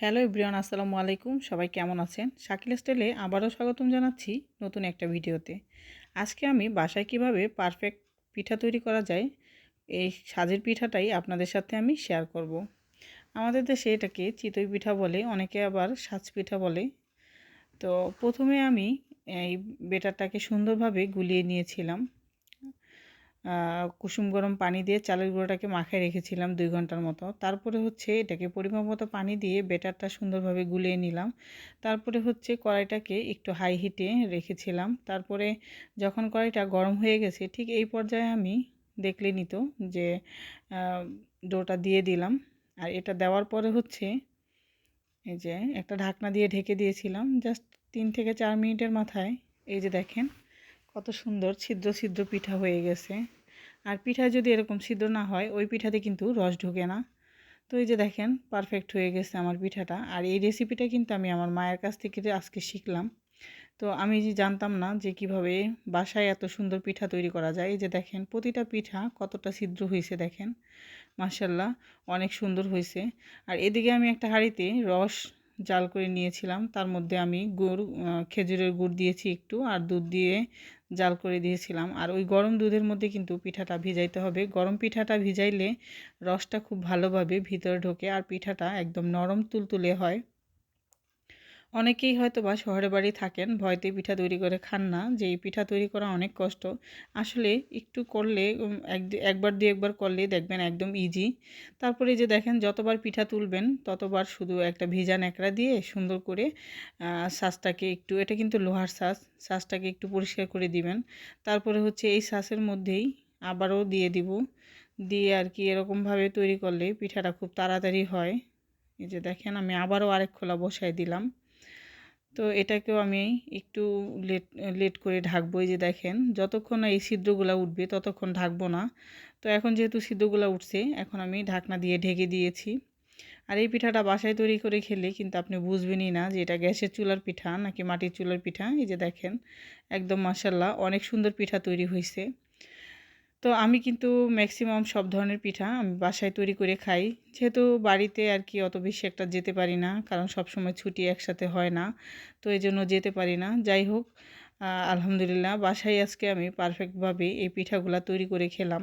Hello ইব্রিয়ান আসসালামু আলাইকুম। সবাই কেমন আছেন? শাকিল স্টাইলে আবারও স্বাগতম জানাচ্ছি নতুন একটা ভিডিওতে। আজকে আমি বাসায় কীভাবে পারফেক্ট পিঠা তৈরি করা যায়, এই সাজের পিঠাটাই আপনাদের সাথে আমি শেয়ার করব। আমাদের দেশে এটাকে চিতই পিঠা বলে, অনেকে আবার সাজ পিঠা বলে। তো প্রথমে আমি এই বেটারটাকে সুন্দরভাবে গুলিয়ে নিয়েছিলাম। কুসুম গরম পানি দিয়ে চালের গুঁড়োটাকে মাখায় রেখেছিলাম দুই ঘণ্টার মতো। তারপরে হচ্ছে এটাকে পরিমাণ মতো পানি দিয়ে বেটারটা সুন্দরভাবে গুলিয়ে নিলাম। তারপরে হচ্ছে কড়াইটাকে একটু হাই হিটে রেখেছিলাম। তারপরে যখন কড়াইটা গরম হয়ে গেছে, ঠিক এই পর্যায়ে আমি দেখলে নিত যে ডোটা দিয়ে দিলাম। আর এটা দেওয়ার পরে হচ্ছে এই যে একটা ঢাকনা দিয়ে ঢেকে দিয়েছিলাম। জাস্ট তিন থেকে চার মিনিটের মাথায়। এই যে দেখেন কত সুন্দর ছিদ্র ছিদ্র পিঠা হয়ে গেছে। আর পিঠা যদি এরকম ছিদ্র না হয়, ওই পিঠাতে কিন্তু রস ঢুকে না। তো এই যে দেখেন পারফেক্ট হয়ে গেছে আমার পিঠাটা। আর এই রেসিপিটা কিন্তু আমি আমার মায়ের কাছ থেকে আজকে শিখলাম। তো আমি যে জানতাম না যে কীভাবে বাসায় এত সুন্দর পিঠা তৈরি করা যায়, এই যে দেখেন, প্রতিটা পিঠা কতটা ছিদ্র হয়েছে দেখেন। মার্শাল্লাহ অনেক সুন্দর হয়েছে। আর এদিকে আমি একটা হাঁড়িতে রস জাল করে নিয়েছিলাম। তার মধ্যে আমি গুড় খেজুরের গুড় দিয়েছি একটু, আর দুধ দিয়ে জাল করে দিয়েছিলাম। আর ওই গরম দুধের মধ্যে কিন্তু পিঠাটা ভিজাইতে হবে। গরম পিঠাটা ভিজাইলে রসটা খুব ভালোভাবে ভিতরে ঢোকে আর পিঠাটা একদম নরম তুলতুলে হয়। অনেকেই হয়তো বা শহরে বাড়ি থাকেন ভয়তে পিঠা তৈরি করে খান না। যে এই পিঠা তৈরি করা অনেক কষ্ট। আসলে একটু করলে এক একবার দু একবার করলে দেখবেন একদম ইজি তারপরে যে দেখেন, যতবার পিঠা তুলবেন, ততবার শুধু একটা ভিজা ন্যাকড়া দিয়ে সুন্দর করে শ্বাসটাকে একটু, এটা কিন্তু লোহার শ্বাস শ্বাসটাকে একটু পরিষ্কার করে দিবেন। তারপরে হচ্ছে এই শ্বাসের মধ্যেই আবারও দিয়ে দিব। দিয়ে আর কি এরকমভাবে তৈরি করলে পিঠাটা খুব তাড়াতাড়ি হয়। এই যে দেখেন, আমি আবারও আরেক খোলা বসাই দিলাম। তো এটাকেও আমি একটু লেট লেট করে ঢাকবো, এই যে দেখেন, যতক্ষণ না এই ছিদ্রগুলো উঠবে ততক্ষণ ঢাকবো না। তো এখন যেহেতু ছিদ্রগুলো উঠছে, এখন আমি ঢাকনা দিয়ে ঢেকে দিয়েছি। আর এই পিঠাটা বাসায় তৈরি করে খেলে কিন্তু আপনি বুঝবেনই না যে এটা গ্যাসের চুলার পিঠা নাকি মাটির চুলার পিঠা। এই যে দেখেন, একদম মাসাল্লাহ অনেক সুন্দর পিঠা তৈরি হয়েছে তো আমি কিন্তু ম্যাক্সিমাম সব ধরনের পিঠা আমি বাসায় তৈরি করে খাই। যেহেতু বাড়িতে আর কি অত বেশি একটা যেতে পারি না, কারণ সব সময় ছুটি একসাথে হয় না, তো এই জন্য যেতে পারি না। যাই হোক আলহামদুলিল্লাহ, বাসায় আজকে আমি পারফেক্টভাবে এই পিঠাগুলো তৈরি করে খেলাম।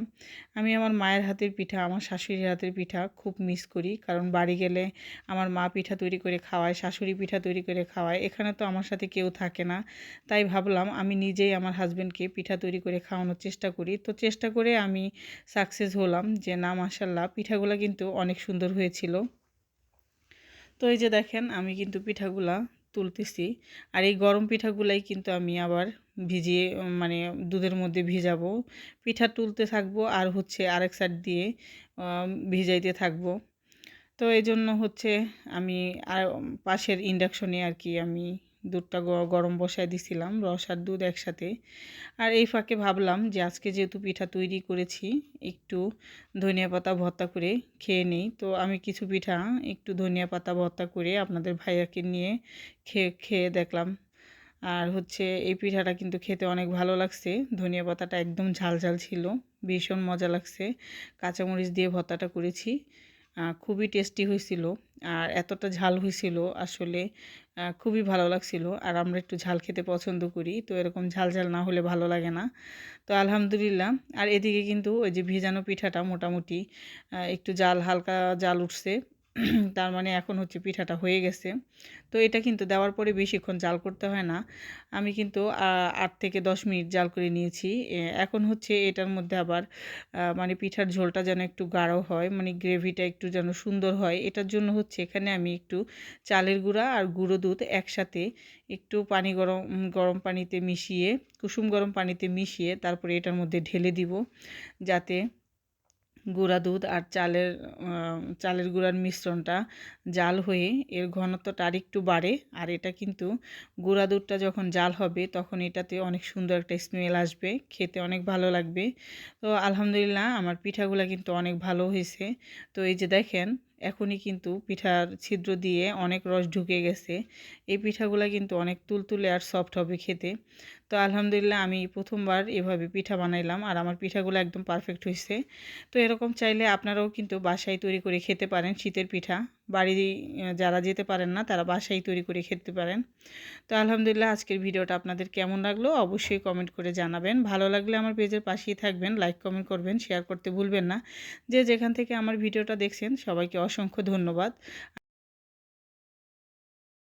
আমি আমার মায়ের হাতের পিঠা, আমার শাশুড়ির হাতের পিঠা খুব মিস করি। কারণ বাড়ি গেলে আমার মা পিঠা তৈরি করে খাওয়ায়, শাশুড়ি পিঠা তৈরি করে খাওয়ায়। এখানে তো আমার সাথে কেউ থাকে না। তাই ভাবলাম আমি নিজেই আমার হাজব্যান্ডকে পিঠা তৈরি করে খাওয়ানোর চেষ্টা করি। তো চেষ্টা করে আমি সাকসেস হলাম যে, না মাসাল্লাহ পিঠাগুলো কিন্তু অনেক সুন্দর হয়েছিল। তো এই যে দেখেন, আমি কিন্তু পিঠাগুলা তুলতেছি। আর এই গরম পিঠাগুলাই কিন্তু আমি আবার ভিজিয়ে মানে দুধের মধ্যে ভিজাবো। পিঠা তুলতে থাকব আর হচ্ছে আরেক সাইড দিয়ে ভিজাইতে থাকব। তো এই জন্য হচ্ছে আমি আর পাশের ইন্ডাকশনে আর কি আমি দুধটা গরম বসায় দিছিলাম, রস আর দুধ একসাথে। আর এই ফাঁকে ভাবলাম যে আজকে যেহেতু পিঠা তৈরি করেছি, একটু ধনিয়া পাতা ভর্তা করে খেয়ে নেই। তো আমি কিছু পিঠা, একটু ধনিয়া পাতা ভর্তা করে আপনাদের ভাইয়াকে নিয়ে খেয়ে খেয়ে দেখলাম। আর হচ্ছে এই পিঠাটা কিন্তু খেতে অনেক ভালো লাগছে। ধনিয়া পাতাটা একদম ঝাল ছিল, ভীষণ মজা লাগছে। কাঁচামরিচ দিয়ে ভর্তাটা করেছি। খুবই টেস্টি হয়েছিল আর এতটা ঝাল হয়েছিল আসলে খুবই ভালো লাগছিল। আর আমরা একটু ঝাল খেতে পছন্দ করি, তো এরকম ঝাল ঝাল না হলে ভালো লাগে না। তো আলহামদুলিল্লাহ, আর এদিকে কিন্তু ওই যে ভেজানো পিঠাটা মোটামুটি একটু জাল, হালকা জাল উঠছে। তার মানে এখন হচ্ছে পিঠাটা হয়ে গেছে। তো এটা কিন্তু দেওয়ার পরে বেশিক্ষণ জাল করতে হয় না। আমি কিন্তু আট থেকে দশ মিনিট জাল করে নিয়েছি। এখন হচ্ছে এটার মধ্যে আবার মানে পিঠার ঝোলটা যেন একটু গাঢ় হয় মানে গ্রেভিটা একটু যেন সুন্দর হয়, এটার জন্য হচ্ছে এখানে আমি একটু চালের গুঁড়া আর গুঁড়ো দুধ একসাথে একটু পানি গরম গরম পানিতে মিশিয়ে, কুসুম গরম পানিতে মিশিয়ে তারপরে এটার মধ্যে ঢেলে দিব। যাতে গুঁড়া দুধ আর চালের চালের গুঁড়ার মিশ্রণটা জাল হয়ে এর ঘনত্বটা আর একটু বাড়ে। আর এটা কিন্তু গুঁড়া দুধটা যখন জাল হবে, তখন এটাতে অনেক সুন্দর একটা স্মেল আসবে, খেতে অনেক ভালো লাগবে। তো আলহামদুলিল্লাহ আমার পিঠাগুলো কিন্তু অনেক ভালো হয়েছে। তো এই যে দেখেন, এখনই কিন্তু পিঠার ছিদ্র দিয়ে অনেক রস ঢুকে গেছে। এই পিঠাগুলো কিন্তু অনেক তুলতুলে আর সফট হবে খেতে। তো আলহামদুলিল্লাহ আমি প্রথমবার এভাবে পিঠা বানাইলাম আর আমার পিঠাগুলো একদম পারফেক্ট হয়েছে তো এরকম চাইলে আপনারাও কিন্তু বাসায় তৈরি করে খেতে পারেন শীতের পিঠা। বাড়ি যারা যেতে পারেন না, তারা বাসায় তৈরি করে খেতে পারেন। তো আলহামদুলিল্লাহ আজকের ভিডিওটা আপনাদের কেমন লাগল অবশ্যই কমেন্ট করে জানাবেন। ভালো লাগলে আমার পেজের পাশেই থাকবেন লাইক কমেন্ট করবেন শেয়ার করতে ভুলবেন না। যে যেখান থেকে আমার ভিডিওটা দেখছেন, সবাইকে অসংখ্য ধন্যবাদ।